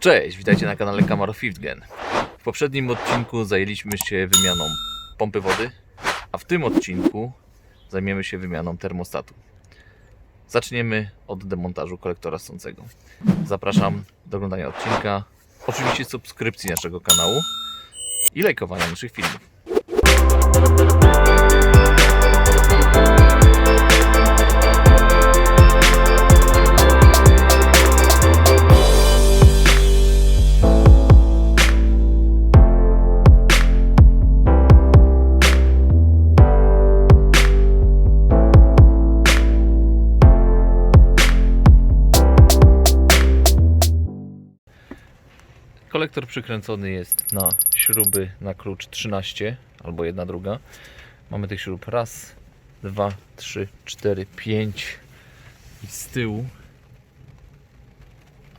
Cześć, witajcie na kanale Fifth Gen. W poprzednim odcinku zajęliśmy się wymianą pompy wody, a w tym odcinku zajmiemy się wymianą termostatu. Zaczniemy od demontażu kolektora stącego. Zapraszam do oglądania odcinka, oczywiście subskrypcji naszego kanału i lajkowania naszych filmów. Kolektor przykręcony jest na śruby na klucz 13 albo jedna druga. Mamy tych śrub raz, dwa, trzy, cztery, pięć i z tyłu.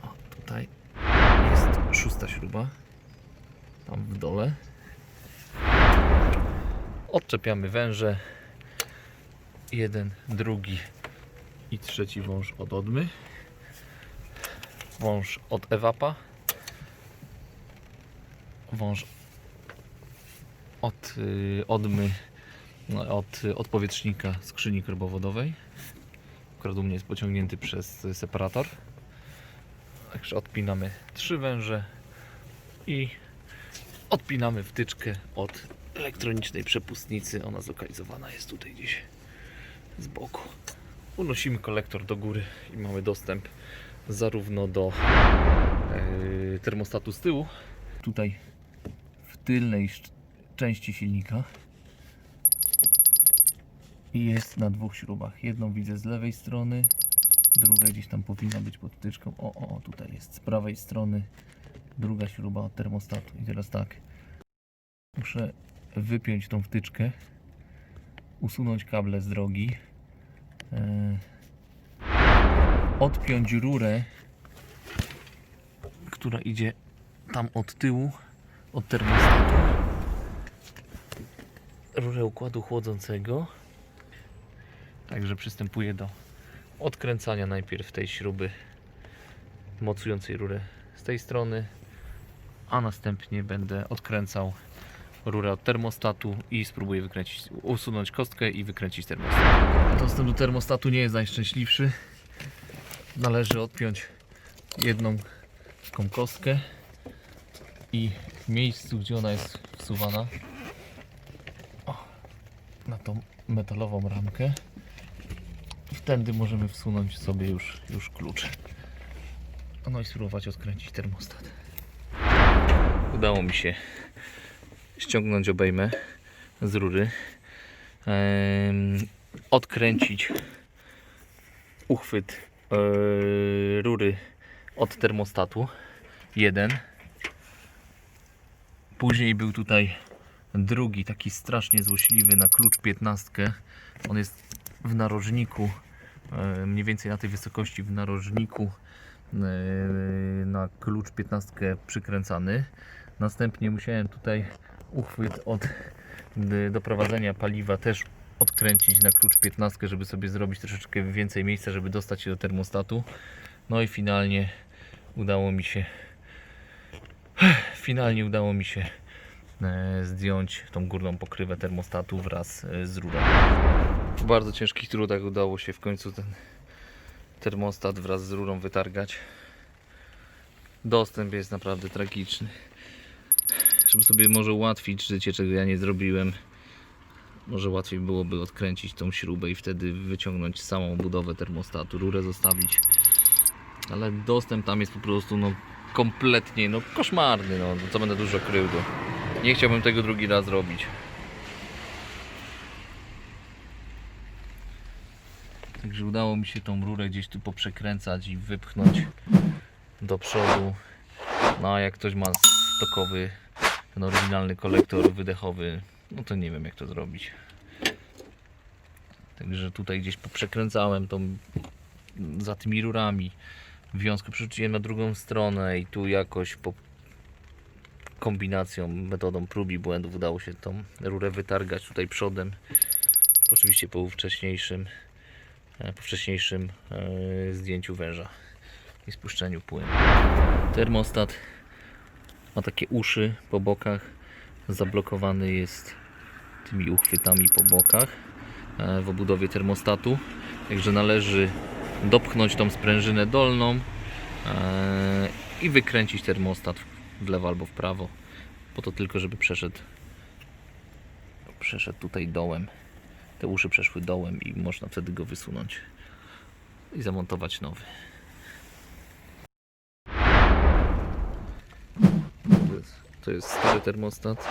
O, tutaj jest szósta śruba. Tam w dole. Odczepiamy węże. Jeden, drugi i trzeci wąż od odmy. Wąż od ewapa wąż od y, odmy, no, od y, odpowietrznika skrzyni korbowodowej. Akurat u mnie jest pociągnięty przez y, separator. Także odpinamy trzy węże i odpinamy wtyczkę od elektronicznej przepustnicy. Ona zlokalizowana jest tutaj gdzieś z boku. Unosimy kolektor do góry i mamy dostęp zarówno do e, termostatu z tyłu, tutaj tylnej części silnika i jest na dwóch śrubach. Jedną widzę z lewej strony, druga gdzieś tam powinna być pod wtyczką. O, o, tutaj jest z prawej strony druga śruba od termostatu. I teraz tak, muszę wypiąć tą wtyczkę, usunąć kable z drogi, e, odpiąć rurę, która idzie tam od tyłu, od termostatu. Rurę układu chłodzącego. Także przystępuję do odkręcania najpierw tej śruby mocującej rurę z tej strony, a następnie będę odkręcał rurę od termostatu i spróbuję wykręcić, usunąć kostkę i wykręcić termostat. Dostęp do termostatu nie jest najszczęśliwszy. Należy odpiąć jedną taką kostkę i w miejscu, gdzie ona jest wsuwana. O, na tą metalową ramkę. I wtedy możemy wsunąć sobie już, już klucz. No i spróbować odkręcić termostat. Udało mi się ściągnąć obejmę z rury, em, odkręcić uchwyt e, rury od termostatu. Jeden Później był tutaj drugi, taki strasznie złośliwy na klucz 15. On jest w narożniku, e, mniej więcej na tej wysokości w narożniku e, na klucz 15 przykręcany. Następnie musiałem tutaj uchwyt od doprowadzenia paliwa też odkręcić na klucz 15, żeby sobie zrobić troszeczkę więcej miejsca, żeby dostać się do termostatu. No i finalnie udało mi się finalnie udało mi się e, zdjąć tą górną pokrywę termostatu wraz e, z rurą. Po bardzo ciężkich trudach udało się w końcu ten termostat wraz z rurą wytargać. Dostęp jest naprawdę tragiczny. Żeby sobie może ułatwić życie, czego ja nie zrobiłem, może łatwiej byłoby odkręcić tą śrubę i wtedy wyciągnąć samą budowę termostatu, rurę zostawić. Ale dostęp tam jest po prostu no, kompletnie no, koszmarny. No, co będę dużo krył. To nie chciałbym tego drugi raz robić. Także udało mi się tą rurę gdzieś tu poprzekręcać i wypchnąć do przodu. No a jak ktoś ma stokowy, ten oryginalny kolektor wydechowy, no to nie wiem jak to zrobić. Także tutaj gdzieś poprzekręcałem tą za tymi rurami. Wiązkę przerzuciłem na drugą stronę i tu jakoś po kombinacją, metodą prób i błędów udało się tą rurę wytargać tutaj przodem. Oczywiście po wcześniejszym, e, po wcześniejszym e, zdjęciu węża. i spuszczeniu płynu. Termostat ma takie uszy po bokach, zablokowany jest tymi uchwytami po bokach e, w obudowie termostatu. Także należy dopchnąć tą sprężynę dolną e, i wykręcić termostat w lewo albo w prawo. Po to tylko, żeby przeszedł przeszedł tutaj dołem. Te uszy przeszły dołem i można wtedy go wysunąć i zamontować nowy. To jest, to jest stary termostat.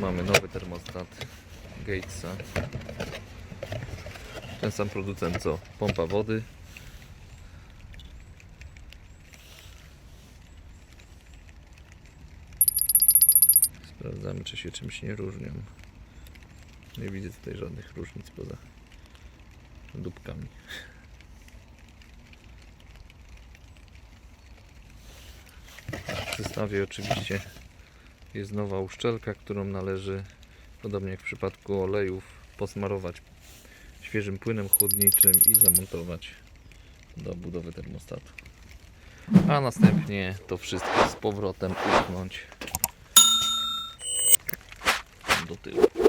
Mamy nowy termostat Gatesa. Ten sam producent co pompa wody. Sprawdzamy czy się czymś nie różnią. Nie widzę tutaj żadnych różnic poza dupkami. W zestawie oczywiście jest nowa uszczelka, którą należy, podobnie jak w przypadku olejów, posmarować świeżym płynem chłodniczym i zamontować do budowy termostatu. A następnie to wszystko z powrotem upchnąć do tyłu.